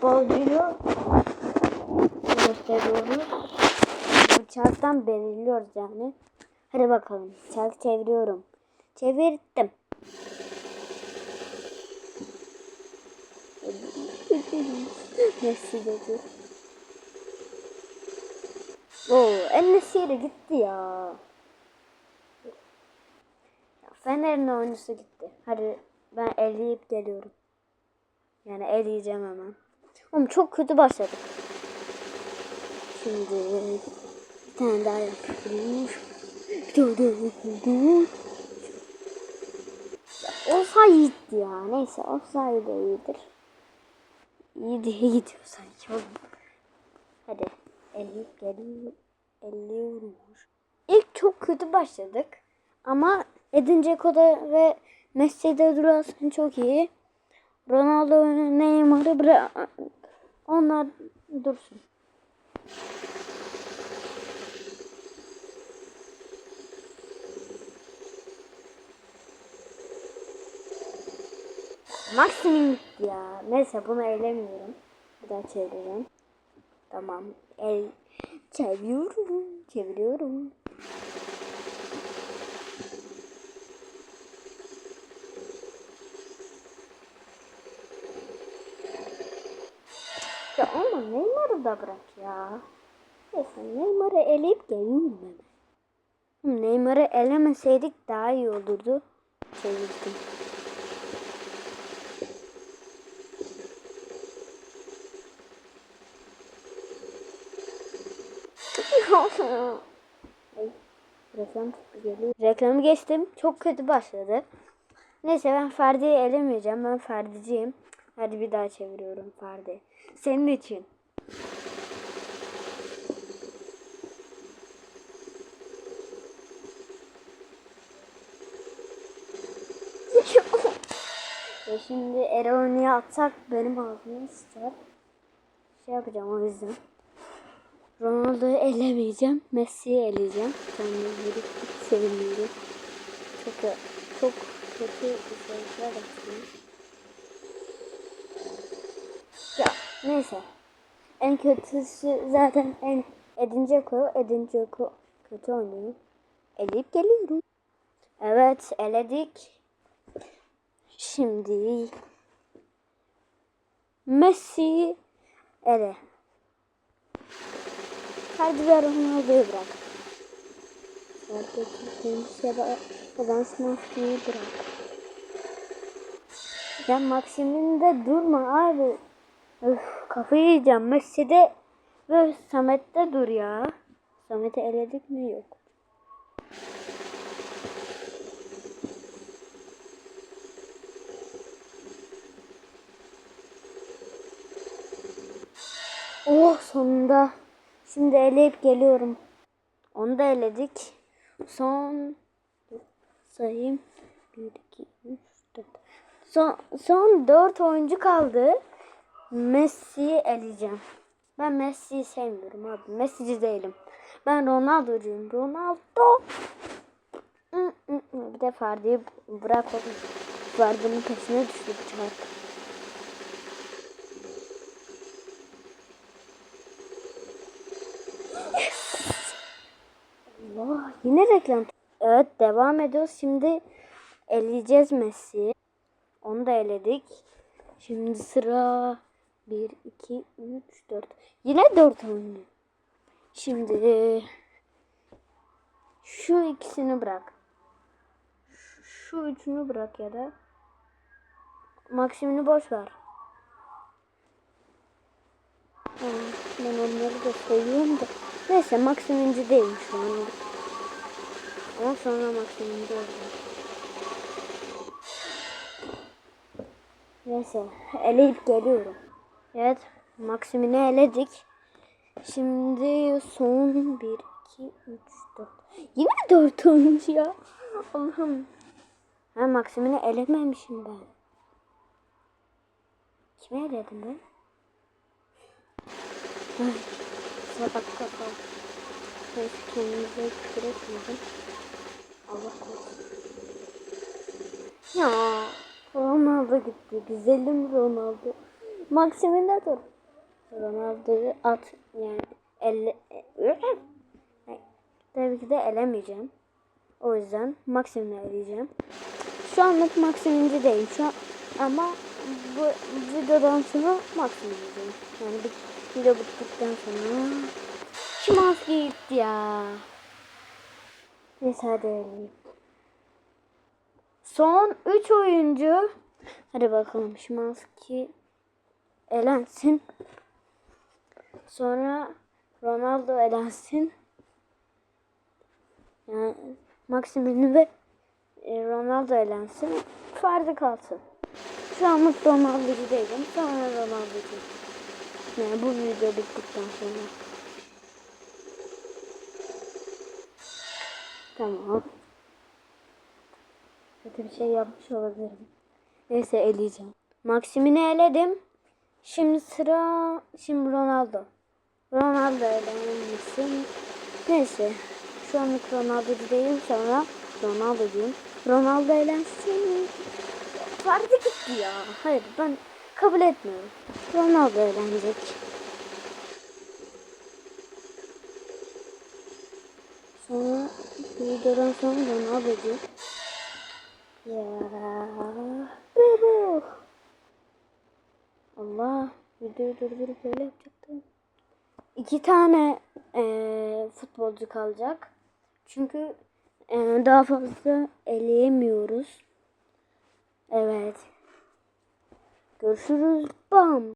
futbolcuyu gösteriyoruz. Bu çarktan belirliyoruz yani. Hadi bakalım. Çark çeviriyorum. Çevirdim. Messi dedi. Oo, Enesiri gitti ya. ya. Fener'in oyuncusu gitti. Hadi ben eleyip geliyorum. Yani eleyeceğim hemen. Oğlum çok kötü başladık. Şimdi bir tane daha yapıyoruz. Olsaydı ya. Neyse olsaydı iyidir. İyi diye gidiyor sanki oğlum. Hadi. Eleyip geliyor. Eliyorum. İlk çok kötü başladık. Ama Edin Dzeko'da ve Messi'de durasın çok iyi. Ronaldo, Neymar'ı bırak. Onlar dursun. Maksimum gitti ya. Neyse bunu eylemiyorum. Bir daha çevireceğim. Tamam. El çeviriyorum. Çeviriyorum. Ya ama Neymar'ı da bırak ya. Neyse Neymar'ı eleyip geliyorum ben. Neymar'ı elemeseydik daha iyi olurdu. Çevirdim. Reklam geliyor. Reklamı geçtim. Çok kötü başladı. Neyse ben Ferdi'yi elemeyeceğim. Ben Ferdi'ciyim. Hadi bir daha çeviriyorum Ferdi. Senin için. Ya şimdi Eroni'ye atsak benim ağzımı sıçar. Şey yapacağım o yüzden. Ronaldo'yu elemeyeceğim. Messi'yi eleyeceğim. Kendimi yürüp seviniyorum. Çok çok kötü şeyler yapıyorum. Ya neyse. En kötüsü zaten en Edin Dzeko. Edin Dzeko kötü oynuyor. Eleyip geliyorum. Evet eledik. Şimdi Messi ele. Hadi ver Ronaldo'yu bırak. Advanced bırak. Ya Maksim'inde durma abi. Öf, kafayı yiyeceğim. Messi'de ve Samet'te dur ya. Samet'i eledik mi? Yok. Oh sonunda. Şimdi eleyip geliyorum. Onu da eledik. Son sayayım. 1, 2, 3, 4. Son, son 4 oyuncu kaldı. Messi'yi eleyeceğim. Ben Messi'yi sevmiyorum abi. Messi'ci değilim. Ben Ronaldo'cuyum. Ronaldo. Bir de Ferdi'yi bırak oğlum. Ferdi'nin peşine düştü çarp. Allah yine reklam. Evet devam ediyoruz. Şimdi eleyeceğiz Messi'yi. Onu da eledik. Şimdi sıra 1, 2, 3, 4. Yine 4 oynuyor. Şimdi şu ikisini bırak. Şu üçünü bırak ya da Maksimini boş ver. Ben onları da seviyorum da. Neyse maksiminci değilim şu an. Ama sonra maksiminci olacak. Neyse eleyip geliyorum. Evet maksimini eledik. Şimdi son 1, 2, 3, 4. Yine 4 oyuncu ya. Allah'ım. Ha maksimini elememişim ben. Kime eledim ben? Ay, sabah kapalı. Neyse kendimize küfür etmedim. Allah korusun. Ya Ronaldo gitti. Güzelim Ronaldo. Maximin'de dur. Ronaldo'yu at yani elle tabii ki de elemeyeceğim. O yüzden Maxim'le eleyeceğim. Şu anlık Maxim'inci değil. Şu an, ama bu videodan sonra Maxim'inci. Yani bir video bittikten sonra Şimanski gitti ya. Neyse hadi eleyeyim. Son 3 oyuncu. Hadi bakalım Şimanski elensin. Sonra Ronaldo elensin. Yani Maximini ve e, Ronaldo elensin. Ferdi kalsın. Şu anlık Ronaldo'cu değilim. Sonra Ronaldo'cu. Yani bu video bittikten sonra. Tamam. Kötü bir şey yapmış olabilirim. Neyse eleyeceğim. Maximini eledim. Şimdi sıra şimdi Ronaldo. Ronaldo elenmesin. Neyse. Şu anlık Ronaldo'cu değilim sonra Ronaldo'cuyum. Ronaldo elensin. Vardı gitti ya. Hayır ben kabul etmiyorum. Ronaldo eğlenecek. Sonra videodan sonra Ronaldo'cu. Ya. Bebo. Allah. Videoyu durdurup böyle yapacaktım. İki tane eee, futbolcu kalacak. Çünkü eee, daha fazla eleyemiyoruz. Evet. Görüşürüz. Bam.